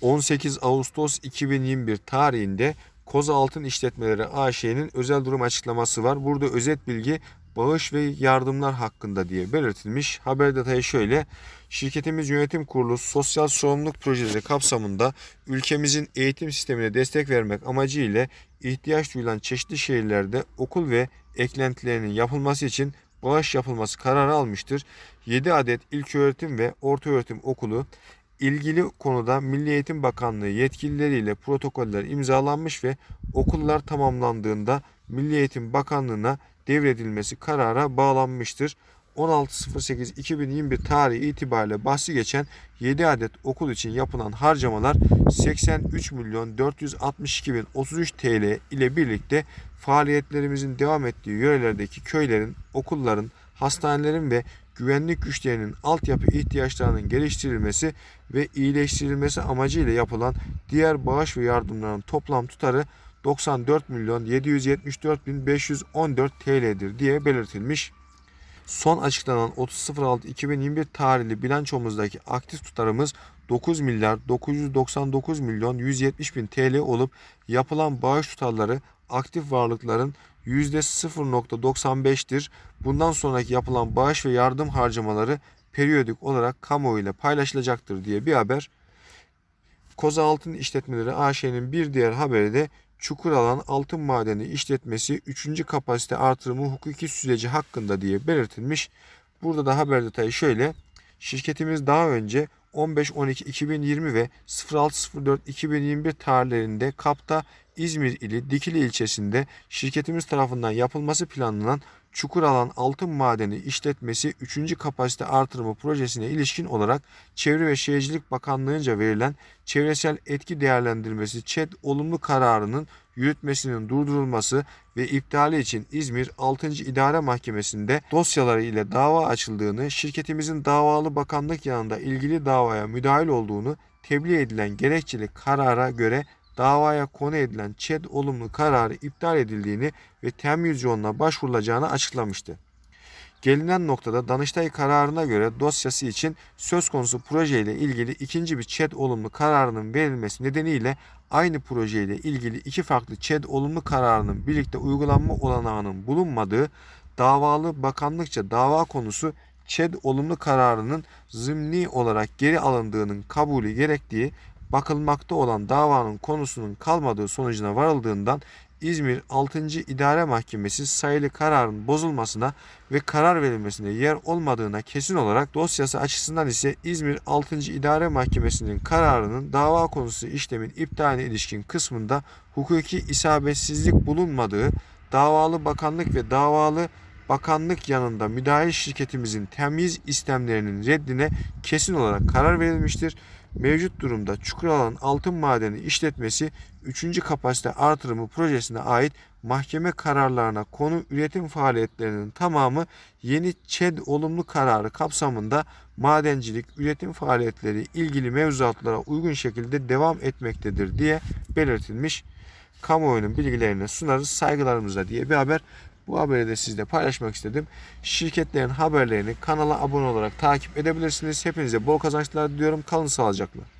18 Ağustos 2021 tarihinde Koza Altın İşletmeleri AŞ'nin özel durum açıklaması var. Burada özet bilgi bağış ve yardımlar hakkında diye belirtilmiş. Haber detayı şöyle. Şirketimiz yönetim kurulu sosyal sorumluluk projeleri kapsamında ülkemizin eğitim sistemine destek vermek amacıyla ihtiyaç duyulan çeşitli şehirlerde okul ve eklentilerinin yapılması için bağış yapılması kararı almıştır. 7 adet ilköğretim ve ortaöğretim okulu ilgili konuda Milli Eğitim Bakanlığı yetkilileriyle protokoller imzalanmış ve okullar tamamlandığında Milli Eğitim Bakanlığı'na devredilmesi karara bağlanmıştır. 16.08.2021 tarihi itibariyle bahsi geçen 7 adet okul için yapılan harcamalar 83 milyon 462 bin 33 TL ile birlikte faaliyetlerimizin devam ettiği yörelerdeki köylerin, okulların, hastanelerin ve güvenlik güçlerinin altyapı ihtiyaçlarının geliştirilmesi ve iyileştirilmesi amacıyla yapılan diğer bağış ve yardımların toplam tutarı 94 milyon 774 bin 514 TL'dir diye belirtilmiş. Son açıklanan 30.06.2021 tarihli bilançomuzdaki aktif tutarımız 9 milyar 999 milyon 170 bin TL olup yapılan bağış tutarları aktif varlıkların %0.95'tir. Bundan sonraki yapılan bağış ve yardım harcamaları periyodik olarak kamuoyuyla paylaşılacaktır diye bir haber. Koza Altın İşletmeleri AŞ'nin bir diğer haberi de Çukuralan Altın Madeni İşletmesi 3. kapasite artırımı hukuki süreci hakkında diye belirtilmiş. Burada da haber detayı şöyle. Şirketimiz daha önce 15-12-2020 ve 06-04-2021 tarihlerinde KAP'ta İzmir ili Dikili ilçesinde şirketimiz tarafından yapılması planlanan Çukuralan Altın Madeni İşletmesi 3. kapasite artırımı projesine ilişkin olarak Çevre ve Şehircilik Bakanlığı'nca verilen çevresel etki değerlendirmesi ÇED olumlu kararının yürütmesinin durdurulması ve iptali için İzmir 6. İdare Mahkemesi'nde dosyaları ile dava açıldığını, şirketimizin davalı bakanlık yanında ilgili davaya müdahil olduğunu tebliğ edilen gerekçeli karara göre davaya konu edilen ÇED olumlu kararı iptal edildiğini ve temyiz yoluna başvurulacağını açıklamıştı. Gelinen noktada Danıştay kararına göre dosyası için söz konusu projeyle ilgili ikinci bir ÇED olumlu kararının verilmesi nedeniyle aynı projeyle ilgili iki farklı ÇED olumlu kararının birlikte uygulanma olanağının bulunmadığı davalı bakanlıkça dava konusu ÇED olumlu kararının zımni olarak geri alındığının kabulü gerektiği bakılmakta olan davanın konusunun kalmadığı sonucuna varıldığından İzmir 6. İdare Mahkemesi sayılı kararın bozulmasına ve karar verilmesine yer olmadığına kesin olarak dosyası açısından ise İzmir 6. İdare Mahkemesi'nin kararının dava konusu işlemin iptaline ilişkin kısmında hukuki isabetsizlik bulunmadığı, davalı bakanlık ve davalı bakanlık yanında müdahil şirketimizin temyiz istemlerinin reddine kesin olarak karar verilmiştir. Mevcut durumda Çukuralan Altın Madeni İşletmesi 3. kapasite artırımı projesine ait mahkeme kararlarına konu üretim faaliyetlerinin tamamı yeni ÇED olumlu kararı kapsamında madencilik üretim faaliyetleri ilgili mevzuatlara uygun şekilde devam etmektedir diye belirtilmiş. Kamuoyunun bilgilerini sunarız saygılarımızla diye bir haber. Bu haberi de sizle paylaşmak istedim. Şirketlerin haberlerini kanala abone olarak takip edebilirsiniz. Hepinize bol kazançlar diliyorum. Kalın sağlıcakla.